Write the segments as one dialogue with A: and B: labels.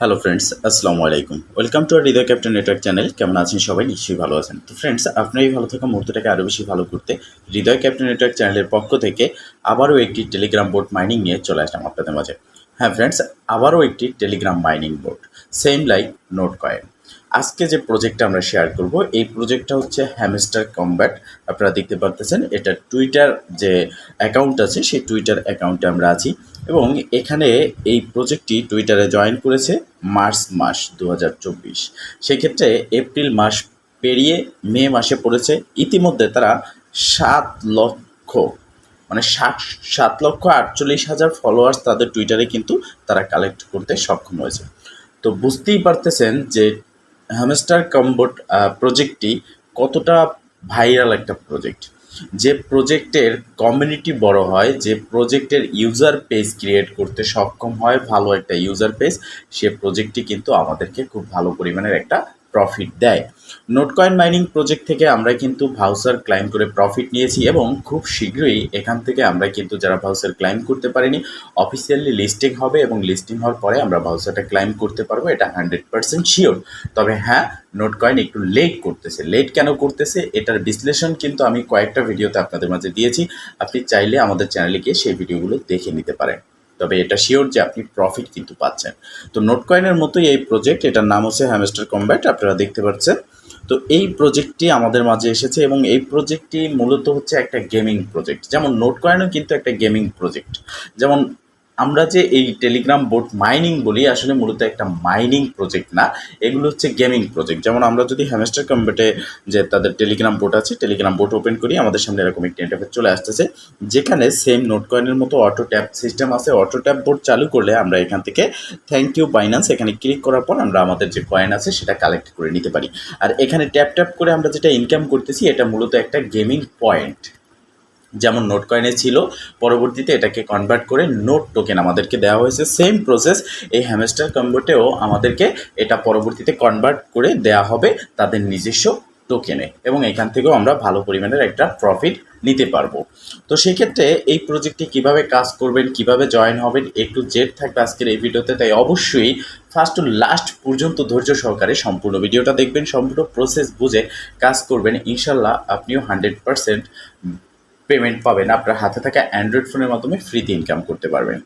A: Hello friends আসসালামু আলাইকুম welcome to R Hridoy captain network channel কেমন আছেন সবাই? নিশ্চয়ই ভালো আছেন। তো ফ্রেন্ডস আপনার এই ভালো থাকা মুহূর্তটাকে আরও বেশি ভালো করতে হৃদয় ক্যাপ্টেন নেটওয়ার্ক চ্যানেলের পক্ষ থেকে আবারও একটি টেলিগ্রাম বোর্ড মাইনিং নিয়ে চলে আসলাম আপনাদের মাঝে। হ্যাঁ ফ্রেন্ডস আবারও একটি Telegram mining board same like note coin আজকে যে প্রজেক্টটা আমরা শেয়ার করব, এই প্রজেক্টটা হচ্ছে হ্যামস্টার কমব্যাট আপনারা দেখতে পারতেছেন, এটা টুইটার যে অ্যাকাউন্ট আছে, সেই টুইটার অ্যাকাউন্টে আমরা আছি। এবং এখানে এই প্রজেক্টটি টুইটারে জয়েন করেছে মার্চ মাস দু হাজার চব্বিশ। সেক্ষেত্রে এপ্রিল মাস পেরিয়ে মে মাসে পড়েছে। ইতিমধ্যে তারা সাত লক্ষ মানে ষাট, সাত লক্ষ আটচল্লিশ হাজার ফলোয়ার্স তাদের টুইটারে কিন্তু তারা কালেক্ট করতে সক্ষম হয়েছে। তো বুঝতেই পারতেছেন যে হ্যামস্টার কম্বোট প্রজেক্টটি কতটা ভাইরাল একটা প্রজেক্ট যে প্রজেক্টের কমিউনিটি বড় হয়, যে প্রজেক্টের ইউজার পেজ ক্রিয়েট করতে সক্ষম হয়, ভালো একটা ইউজার পেজ সে প্রজেক্টটি কিন্তু আমাদেরকে খুব ভালো পরিমাণের একটা প্রফিট দেয়। নোটকয়েন মাইনিং প্রজেক্ট থেকে আমরা কিন্তু ভাউচার ক্লাইম করে প্রফিট নিয়েছি এবং খুব শীঘ্রই এখান থেকে আমরা কিন্তু যারা ভাউচার ক্লাইম করতে পারিনি অফিসিয়ালি লিস্টিং হবে এবং লিস্টিং হওয়ার পরে আমরা ভাউচারটা ক্লাইম করতে পারব, এটা হান্ড্রেড পার্সেন্ট শিওর তবে হ্যাঁ নোট কয়েন একটু লেট করতেছে। লেট কেন করতেছে? এটার বিশ্লেষণ কিন্তু আমি কয়েকটা ভিডিওতে আপনাদের মাঝে দিয়েছি। আপনি চাইলে আমাদের চ্যানেলে গিয়ে সেই ভিডিওগুলো দেখে নিতে পারেন। তবে এটা শিওর যে আপনি প্রফিট কিন্তু পাচ্ছেন। তো নোট কয়েনের মতোই এই প্রজেক্ট এটার নাম হচ্ছে হ্যামেস্টার কম্ব্যাট আপনারা দেখতে পাচ্ছেন। তো এই প্রজেক্টটি আমাদের মাঝে এসেছে এবং এই প্রজেক্টটি মূলত হচ্ছে একটা গেমিং প্রজেক্ট যেমন নোট কয়েনও কিন্তু একটা গেমিং প্রজেক্ট যেমন আমরা যে এই টেলিগ্রাম বোট মাইনিং বলি, আসলে মূলত একটা মাইনিং প্রজেক্ট না। এগুলো হচ্ছে গেমিং প্রজেক্ট যেমন আমরা যদি হ্যামস্টার কম্বেটে যে তাদের টেলিগ্রাম বোট আছে টেলিগ্রাম বোট ওপেন করি, আমাদের সামনে এরকম একটি ইন্টারফেস চলে আসতেছে, যেখানে সেম নোট কয়েনের মতো অটো ট্যাপ সিস্টেম আছে। অটো ট্যাপ বোর্ড চালু করলে আমরা এখান থেকে থ্যাংক ইউ বাইন্যান্স এখানে ক্লিক করার পর আমরা আমাদের যে কয়েন আছে, সেটা কালেক্ট করে নিতে পারি। আর এখানে ট্যাপ ট্যাপ করে আমরা যেটা ইনকাম করতেছি, এটা মূলত একটা গেমিং পয়েন্ট যেমন নোট কয়েনে ছিল, পরবর্তীতে এটাকে কনভার্ট করে নোট টোকেন আমাদেরকে দেওয়া হয়েছে। সেম প্রসেস এই হ্যামস্টার কম্বোটেও আমাদেরকে এটা পরবর্তীতে কনভার্ট করে দেওয়া হবে তাদের নিজস্ব টোকেনে এবং এখান থেকেও আমরা ভালো পরিমাণের একটা প্রফিট নিতে পারব। তো সেক্ষেত্রে এই প্রজেক্টটি কীভাবে কাজ করবেন, কীভাবে জয়েন হবেন একটু জেড থাকবে আজকের এই ভিডিওতে তাই অবশ্যই ফার্স্ট টু লাস্ট পর্যন্ত ধৈর্য সহকারে সম্পূর্ণ ভিডিওটা দেখবেন, সম্পূর্ণ প্রসেস বুঝে কাজ করবেন। ইনশাল্লাহ আপনিও হান্ড্রেড পারসেন্ট পেমেন্ট পাবেন। আপনার হাতে থাকা অ্যান্ড্রয়েড ফোনের মাধ্যমে ফ্রিতে ইনকাম করতে পারবেন।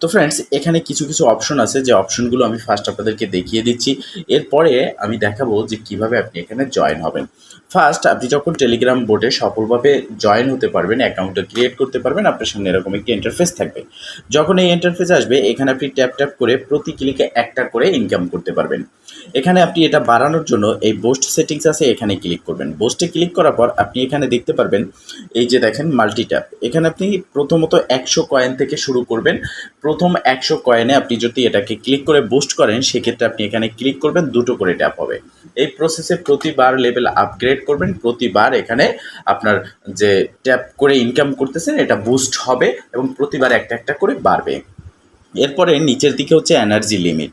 A: তো ফ্রেন্ডস এখানে কিছু কিছু অপশন আছে। যে অপশনগুলো আমি ফার্স্ট আপনাদেরকে দেখিয়ে দিচ্ছি। এরপরে আমি দেখাবো যে কীভাবে আপনি এখানে জয়েন হবেন। ফার্স্ট আপনি যখন টেলিগ্রাম বোর্ডে সফলভাবে জয়েন হতে পারবেন অ্যাকাউন্টটা ক্রিয়েট করতে পারবেন, আপনার সামনে এরকম একটি ইন্টারফেস থাকবে। যখন এই ইন্টারফেস আসবে, এখানে আপনি ট্যাপ ট্যাপ করে প্রতি ক্লিকে একটা করে ইনকাম করতে পারবেন। এখানে আপনি এটা বাড়ানোর জন্য এই বোস্ট সেটিংস আছে, এখানে ক্লিক করবেন। বোস্টে ক্লিক করার পর আপনি এখানে দেখতে পারবেন, এই যে দেখেন মাল্টি ট্যাপ এখানে আপনি প্রথমত একশো কয়েন থেকে শুরু করবেন প্রথম একশো কয়েনে আপনি যদি এটাকে ক্লিক করে বুস্ট করেন, সেক্ষেত্রে আপনি এখানে ক্লিক করবেন, দুটো করে ট্যাপ হবে। এই প্রসেসে প্রতিবার লেভেল আপগ্রেড করবেন, প্রতিবার এখানে আপনার যে ট্যাপ করে ইনকাম করতেছেন, এটা বুস্ট হবে এবং প্রতিবার একটা একটা করে বাড়বে। এরপরে নিচের দিকে হচ্ছে এনার্জি লিমিট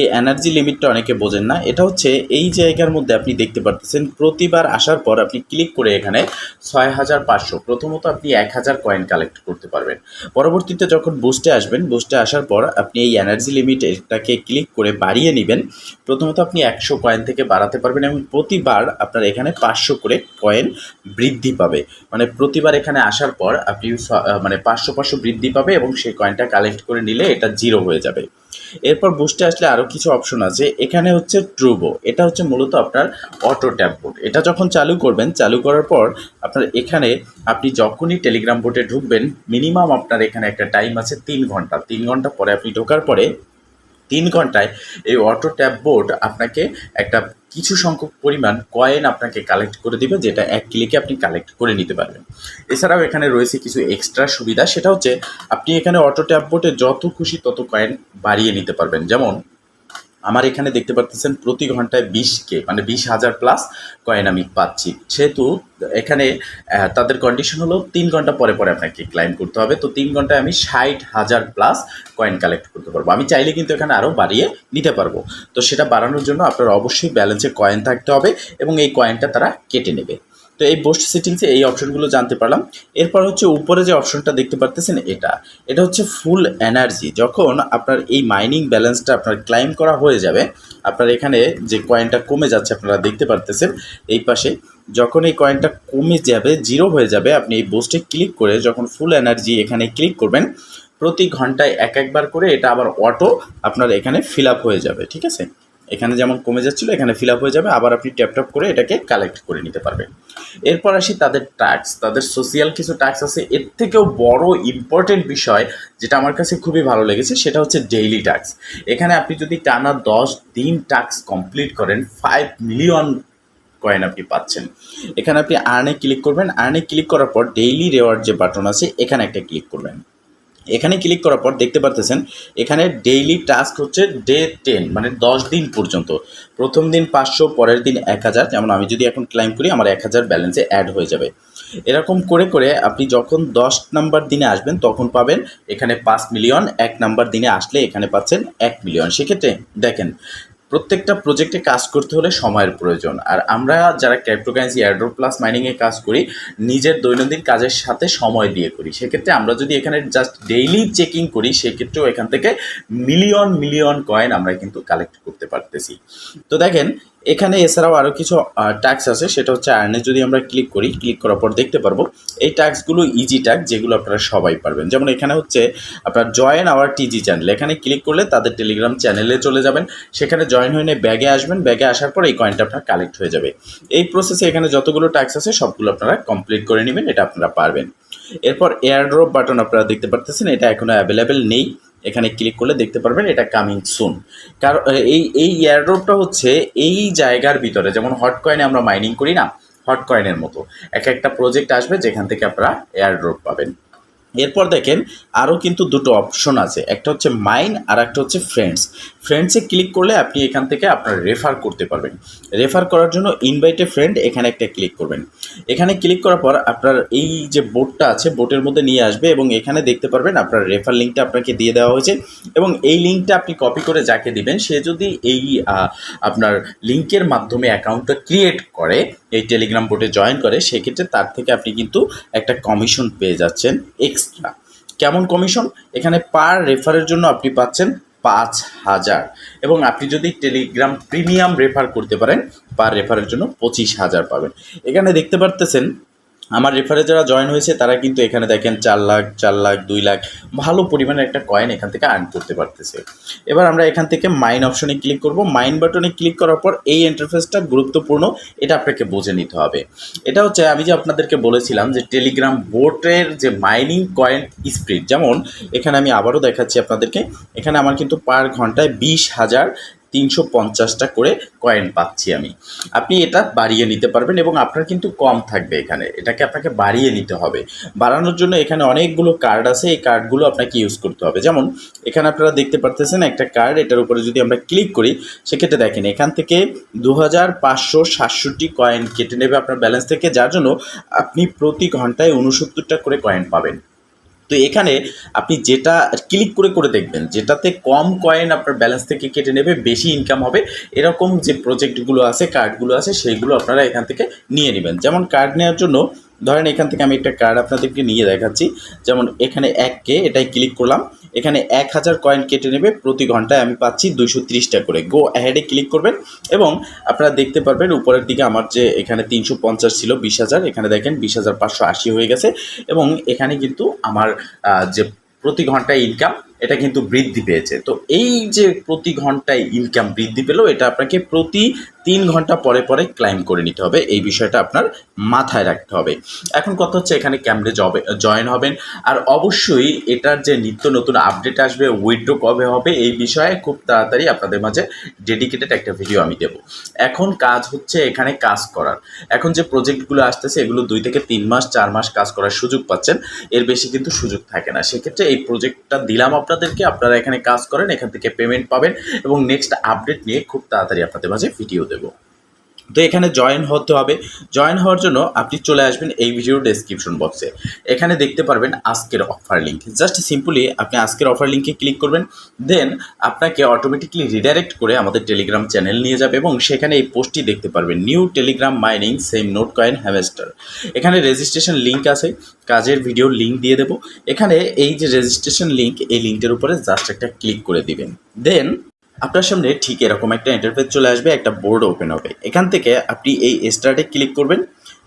A: এই এনার্জি লিমিটটা অনেকে বোঝেন না। এটা হচ্ছে এই জায়গার মধ্যে আপনি দেখতে পারতেছেন, প্রতিবার আসার পর আপনি ক্লিক করে এখানে ছয় হাজার পাঁচশো, প্রথমত আপনি এক হাজার কয়েন কালেক্ট করতে পারবেন। পরবর্তীতে যখন বুস্টে আসবেন বুস্টে আসার পর আপনি এই এনার্জি লিমিট এটাকে ক্লিক করে বাড়িয়ে নেবেন। প্রথমত আপনি একশো কয়েন থেকে বাড়াতে পারবেন এবং প্রতিবার আপনার এখানে পাঁচশো করে কয়েন বৃদ্ধি পাবে। মানে প্রতিবার এখানে আসার পর আপনি মানে পাঁচশো পাঁচশো বৃদ্ধি পাবে এবং সেই কয়েনটা কালেক্ট করে নিলে এটা জিরো হয়ে যাবে। এরপর বুস্টে আসলে আরও কিছু অপশন আছে। এখানে হচ্ছে ট্রুবো এটা হচ্ছে মূলত আপনার অটো ট্যাপ বোর্ড এটা যখন চালু করবেন, চালু করার পর আপনার এখানে আপনি যখনই টেলিগ্রাম বোর্ডে ঢুকবেন মিনিমাম আপনার এখানে একটা টাইম আছে তিন ঘণ্টা। তিন ঘণ্টা পরে আপনি ঢোকার পরে তিন ঘন্টায় এই অটো ট্যাপ বোর্ড আপনাকে একটা কিছু সংখ্যক পরিমাণ কয়েন আপনাকে কালেক্ট করে দিবে, যেটা এক ক্লিকে আপনি কালেক্ট করে নিতে পারবেন। এছাড়াও এখানে রয়েছে কিছু এক্সট্রা সুবিধা, সেটা হচ্ছে আপনি এখানে অটো ট্যাপ বোর্ডে যত খুশি তত কয়েন বাড়িয়ে নিতে পারবেন। যেমন আমার এখানে দেখতে পাচ্ছেন প্রতি ঘন্টায় বিশকে মানে বিশ হাজার প্লাস কয়েন আমি পাচ্ছি। সেহেতু এখানে তাদের কন্ডিশন হলো তিন ঘণ্টা পরে পরে আপনাকে ক্লাইম করতে হবে। তো তিন ঘন্টায় আমি ষাট হাজার প্লাস কয়েন কালেক্ট করতে পারব। আমি চাইলে কিন্তু এখানে আরও বাড়িয়ে নিতে পারব। তো সেটা বাড়ানোর জন্য আপনার অবশ্যই ব্যালেন্সে কয়েন থাকতে হবে এবং এই কয়েনটা তারা কেটে নেবে। তো এই বোস্ট সেটিংসে এই অপশনগুলো জানতে পারলাম। এরপর হচ্ছে উপরে যে অপশনটা দেখতে পারতেছেন এটা। এটা হচ্ছে ফুল এনার্জি যখন আপনার এই মাইনিং ব্যালেন্সটা আপনার ক্লাইম করা হয়ে যাবে, আপনার এখানে যে কয়েনটা কমে যাচ্ছে আপনারা দেখতে পারতেছেন, এই পাশে যখন এই কয়েনটা কমে যাবে জিরো হয়ে যাবে, আপনি এই বোস্টে ক্লিক করে যখন ফুল এনার্জি এখানে ক্লিক করবেন, প্রতি ঘন্টায় এক একবার করে এটা আবার অটো আপনার এখানে ফিল আপ হয়ে যাবে, ঠিক আছে? এখানে যেমন কমে যাচ্ছিল, এখানে ফিল আপ হয়ে যাবে, আবার আপনি ট্যাপ ট্যাপ করে এটাকে কালেক্ট করে নিতে পারবেন। এরপর আসি তাদের ট্যাক্স তাদের সোশিয়াল কিছু ট্যাক্স আছে। এর থেকেও বড় ইম্পর্টেন্ট বিষয় যেটা আমার কাছে খুবই ভালো লেগেছে, সেটা হচ্ছে ডেইলি ট্যাক্স এখানে আপনি যদি টানা দশ দিন ট্যাক্স কমপ্লিট করেন ফাইভ মিলিয়ন কয়েন আপনি পাচ্ছেন। এখানে আপনি আর্নে ক্লিক করবেন। আর্নে ক্লিক করার পর ডেইলি রেওয়ার্ড যে বাটন আছে, এখানে একটা ক্লিক করবেন। এখানে ক্লিক করার পর দেখতে পারতেছেন, এখানে ডেইলি টাস্ক হচ্ছে ডে টেন মানে দশ দিন পর্যন্ত। প্রথম দিন পাঁচশো, পরের দিন এক হাজার, যেমন আমি যদি এখন ক্লাইম করি, আমার এক হাজার ব্যালেন্সে অ্যাড হয়ে যাবে। এরকম করে করে আপনি যখন দশ নাম্বার দিনে আসবেন, তখন পাবেন এখানে পাঁচ মিলিয়ন এক নাম্বার দিনে আসলে এখানে পাচ্ছেন এক মিলিয়ন সেক্ষেত্রে দেখেন প্রত্যেকটা প্রজেক্টে কাজ করতে হলে সময়ের প্রয়োজন। আর আমরা যারা ক্রিপ্টোকারেন্সি এয়ারড্রপ প্লাস মাইনিংয়ে কাজ করি, নিজের দৈনন্দিন কাজের সাথে সময় দিয়ে করি। সেক্ষেত্রে আমরা যদি এখানে জাস্ট ডেইলি চেকিং করি, সেক্ষেত্রেও এখান থেকে মিলিয়ন মিলিয়ন কয়েন আমরা কিন্তু কালেক্ট করতে পারতেছি। তো দেখেন এখানে এছাড়াও আরও কিছু ট্যাক্স আছে, সেটা হচ্ছে আর্নে যদি আমরা ক্লিক করি ক্লিক করার পর দেখতে পারব, এই ট্যাক্সগুলো ইজি ট্যাক্স যেগুলো আপনারা সবাই পারবেন। যেমন এখানে হচ্ছে আপনার জয়েন আওয়ার টিজি চ্যানেল এখানে ক্লিক করলে তাদের টেলিগ্রাম চ্যানেলে চলে যাবেন, সেখানে জয়েন হয়ে ব্যাগে আসবেন ব্যাগে আসার পর এই কয়েনটা আপনার কালেক্ট হয়ে যাবে। এই প্রসেসে এখানে যতগুলো ট্যাক্স আছে, সবগুলো আপনারা কমপ্লিট করে নেবেন, এটা আপনারা পারবেন। এরপর এয়ারড্রপ বাটন আপনারা দেখতে পারতেছেন, এটা এখনও অ্যাভেলেবেল নেই। এখানে ক্লিক করলে দেখতে পারবেন এটা কামিং সুন কারণ এই এই এয়ারড্রপটা হচ্ছে এই জায়গার ভিতরে, যেমন হট কয়েনে আমরা মাইনিং করি না হট কয়েনের মতো। এক একটা প্রজেক্ট আসবে যেখান থেকে আপনারা এয়ারড্রপ পাবেন। এরপর দেখেন আরও কিন্তু দুটো অপশন আছে। একটা হচ্ছে মাইন আর একটা হচ্ছে ফ্রেন্ডস। ফ্রেন্ডসে ক্লিক করলে আপনি এখান থেকে আপনার রেফার করতে পারবেন। রেফার করার জন্য ইনভাইটে ফ্রেন্ড এখানে একটা ক্লিক করবেন। এখানে ক্লিক করার পর আপনার এই যে বোর্ডটা আছে, বোর্ডের মধ্যে নিয়ে আসবে এবং এখানে দেখতে পারবেন আপনার রেফার লিঙ্কটা আপনাকে দিয়ে দেওয়া হয়েছে এবং এই লিঙ্কটা আপনি কপি করে যাকে দিবেন, সে যদি এই আপনার লিঙ্কের মাধ্যমে অ্যাকাউন্টটা ক্রিয়েট করে এই টেলিগ্রাম বোর্ডে জয়েন করে, সেক্ষেত্রে তার থেকে আপনি কিন্তু একটা কমিশন পেয়ে যাচ্ছেন এক্সট্রা কেমন কমিশন এখানে পার রেফারের জন্য আপনি পাচ্ছেন পাঁচ হাজার। এবং আপনি যদি টেলিগ্রাম প্রিমিয়াম রেফার করতে পারেন পার রেফারের জন্য পঁচিশ হাজার পাবেন। এখানে দেখতে পারতেছেন আমার রেফারে যারা জয়েন হয়েছে, তারা কিন্তু এখানে দেখেন চার লাখ চার লাখ, দুই লাখ, ভালো পরিমাণে একটা কয়েন এখান থেকে আর্ন করতে পারতেছে। এবার আমরা এখান থেকে মাইন অপশনে ক্লিক করব। মাইন বাটনে ক্লিক করার পর এই ইন্টারফেসটা গুরুত্বপূর্ণ, এটা আপনাকে বুঝে নিতে হবে। এটা হচ্ছে আমি যে আপনাদেরকে বলেছিলাম যে টেলিগ্রাম বোটের যে মাইনিং কয়েন স্পিড যেমন এখানে আমি আবারও দেখাচ্ছি আপনাদেরকে। এখানে আমার কিন্তু পার ঘন্টায় বিশ হাজার তিনশো পঞ্চাশটা করে কয়েন পাচ্ছি আমি। আপনি এটা বাড়িয়ে নিতে পারবেন এবং আপনার কিন্তু কম থাকবে এখানে। এটাকে আপনাকে বাড়িয়ে নিতে হবে। বাড়ানোর জন্য এখানে অনেকগুলো কার্ড আছে। এই কার্ডগুলো আপনাকে ইউজ করতে হবে। যেমন, এখানে আপনারা দেখতে পারতেছেন একটা কার্ড এটার উপরে যদি আমরা ক্লিক করি, সেক্ষেত্রে দেখেন, এখান থেকে দু হাজার পাঁচশো সাতষট্টি কয়েন কেটে নেবে আপনার ব্যালেন্স থেকে। যার জন্য আপনি প্রতি ঘন্টায় উনসত্তরটা করে কয়েন পাবেন। তো এখানে আপনি যেটা ক্লিক করে করে দেখবেন, যেটাতে কম কয়েন আপনার ব্যালেন্স থেকে কেটে নেবে, বেশি ইনকাম হবে, এরকম যে প্রজেক্টগুলো আছে কার্ডগুলো আছে, সেইগুলো আপনারা এখান থেকে নিয়ে নেবেন। যেমন কার্ড নেওয়ার জন্য ধরেন এখান থেকে আমি একটা কার্ড আপনাদেরকে নিয়ে দেখাচ্ছি। যেমন এখানে এক কে, এটাই ক্লিক করলাম। এখানে এক হাজার কয়েন কেটে নেবে, প্রতি ঘন্টায় আমি পাচ্ছি দুইশো তিরিশটা করে। গো অ্যাহেডে ক্লিক করবেন এবং আপনারা দেখতে পারবেন উপরের দিকে আমার যে এখানে তিনশো পঞ্চাশ ছিল বিশ হাজার, এখানে দেখেন বিশ হাজার পাঁচশো আশি হয়ে গেছে। এবং এখানে কিন্তু আমার যে প্রতি ঘন্টায় ইনকাম এটা কিন্তু বৃদ্ধি পেয়েছে। তো এই যে প্রতি ঘন্টায় ইনকাম বৃদ্ধি পেল, এটা আপনাকে প্রতি তিন ঘণ্টা পরে পরে ক্লাইম করে নিতে হবে। এই বিষয়টা আপনার মাথায় রাখতে হবে। এখন কথা হচ্ছে এখানে ক্যাম্পে জবে জয়েন হবেন। আর অবশ্যই এটার যে নিত্য নতুন আপডেট আসবে উইথড্রো কবে হবে, এই বিষয়ে খুব তাড়াতাড়ি আপনাদের মাঝে ডেডিকেটেড একটা ভিডিও আমি দেবো। এখন কাজ হচ্ছে এখানে কাজ করার। এখন যে প্রজেক্টগুলো আসতেছে, এগুলো দুই থেকে তিন মাস, চার মাস কাজ করার সুযোগ পাচ্ছেন। এর বেশি কিন্তু সুযোগ থাকে না। সেক্ষেত্রে এই প্রজেক্টটা দিলাম আপনাদেরকে আপনারা এখানে কাজ করেন, এখান থেকে পেমেন্ট পাবেন এবং নেক্সট আপডেট নিয়ে খুব তাড়াতাড়ি আপনাদের মাঝে ভিডিও দেবো। তো এখানে জয়েন হতে হবে। জয়েন হওয়ার জন্য আপনি চলে আসবেন এই ভিডিও ডেসক্রিপশন বক্সে এখানে দেখতে পারবেন আজকের অফার লিঙ্ক জাস্ট সিম্পলি আপনি আজকের অফার লিঙ্কে ক্লিক করবেন দেন আপনাকে অটোমেটিকলি রিডাইরেক্ট করে আমাদের টেলিগ্রাম চ্যানেল নিয়ে যাবে এবং সেখানে এই পোস্টটি দেখতে পারবেন। New Telegram mining same Not coin harvester এখানে রেজিস্ট্রেশন লিঙ্ক আছে, কাজের ভিডিও লিঙ্ক দিয়ে দেবো। এখানে এই যে রেজিস্ট্রেশন লিঙ্ক এই লিঙ্কের উপরে জাস্ট একটা ক্লিক করে দিবেন। দেন আপনার সামনে ঠিক এরকম একটা ইন্টারফেস চলে আসবে, একটা বোর্ড ওপেন হবে। এখান থেকে আপনি এই স্টার্টে ক্লিক করবেন।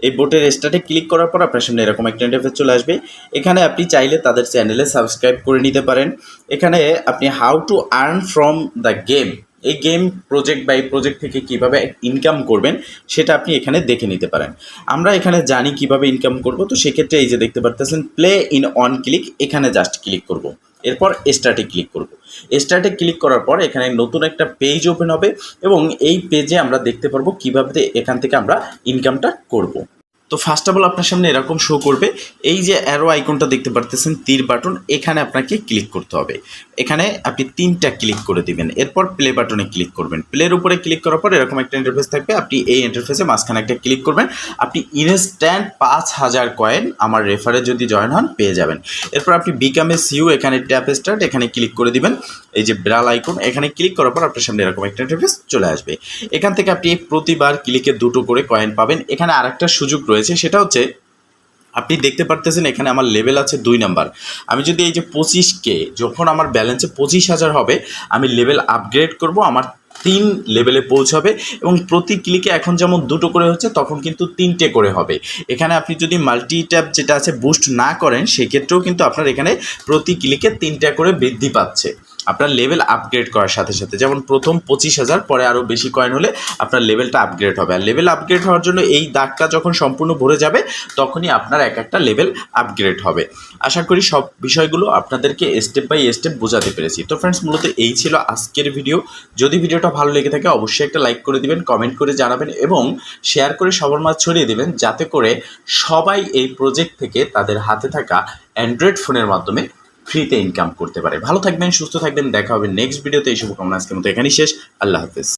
A: এই বোর্ডের স্টার্টে ক্লিক করার পর আপনার সামনে এরকম একটা ইন্টারফেস চলে আসবে। এখানে আপনি চাইলে তাদের চ্যানেলে সাবস্ক্রাইব করে নিতে পারেন। এখানে আপনি how to earn from the game এই গেম প্রজেক্ট বা এই প্রজেক্ট থেকে কীভাবে ইনকাম করবেন, সেটা আপনি এখানে দেখে নিতে পারেন। আমরা এখানে জানি কীভাবে ইনকাম করব, তো সেক্ষেত্রে এই যে দেখতে পারতেছেন প্লে ইন অন ক্লিক এখানে জাস্ট ক্লিক করব। এরপর স্টার্টে ক্লিক করব। স্টার্টে ক্লিক করার পর এখানে নতুন একটা পেজ ওপেন হবে এবং এই পেজে আমরা দেখতে পারব কীভাবে এখান থেকে আমরা ইনকামটা করব। তো ফার্স্ট অফ অল আপনার সামনে এরকম শো করবে। এই যে অ্যারো আইকনটা দেখতে পারতেছেন, তীর বাটন এখানে আপনাকে ক্লিক করতে হবে। এখানে আপনি তিনটা ক্লিক করে দিবেন। এরপর প্লে বাটনে ক্লিক করবেন। প্লের উপরে ক্লিক করার পর এরকম একটা ইন্টারফেস থাকবে। আপনি এই ইন্টারফেসে মাঝখানে একটা ক্লিক করবেন। আপনি ইনস্ট্যান্ট পাঁচ হাজার কয়েন আমার রেফারে যদি জয়েন হন, পেয়ে যাবেন। এরপর আপনি বিকামে সিউ এখানে ট্যাপ স্টার্ট এখানে ক্লিক করে দিবেন। এই যে ব্রাল আইকন এখানে ক্লিক করার পর আপনার সামনে এরকম একটা ইন্টারফেস চলে আসবে। এখান থেকে আপনি প্রতিবার ক্লিকে দুটো করে কয়েন পাবেন। এখানে আরেকটা সুযোগ রয়েছে। সেটা হচ্ছে, আপনি দেখতে পারতেছেন এখানে আমার লেভেল আছে দুই নাম্বার আমি যদি এই যে পঁচিশকে, যখন আমার ব্যালেন্সে পঁচিশ হাজার হবে, আমি লেভেল আপগ্রেড করব, আমার তিন লেভেলে পৌঁছাবে এবং প্রতি ক্লিকে এখন যেমন দুটো করে হচ্ছে, তখন কিন্তু তিনটে করে হবে। এখানে আপনি যদি মাল্টি ট্যাব যেটা আছে বুস্ট না করেন, সেক্ষেত্রেও কিন্তু আপনার এখানে প্রতি ক্লিকে তিনটা করে বৃদ্ধি পাচ্ছে। আপনার লেভেল আপগ্রেড করার সাথে সাথে। যেমন প্রথম পঁচিশ হাজার, পরে আরও বেশি কয়েন হলে আপনার লেভেলটা আপগ্রেড হবে। আর লেভেল আপগ্রেড হওয়ার জন্য এই দাগটা যখন সম্পূর্ণ ভরে যাবে, তখনই আপনার এক একটা লেভেল আপগ্রেড হবে। আশা করি সব বিষয়গুলো আপনাদেরকে স্টেপ বাই স্টেপ বোঝাতে পেরেছি। তো ফ্রেন্ডস মূলত এই ছিল আজকের ভিডিও যদি ভিডিওটা ভালো লেগে থাকে, অবশ্যই একটা লাইক করে দিবেন কমেন্ট করে জানাবেন এবং শেয়ার করে সবার মাঝ ছড়িয়ে দেবেন, যাতে করে সবাই এই প্রজেক্ট থেকে তাদের হাতে থাকা অ্যান্ড্রয়েড ফোনের মাধ্যমে ফ্রিতে ইনকাম করতে পারে। ভালো থাকবেন, সুস্থ থাকবেন, দেখা হবে নেক্সট ভিডিওতে এই শুভকামনা, আজকের মতো এখানেই শেষ। আল্লাহ হাফেজ।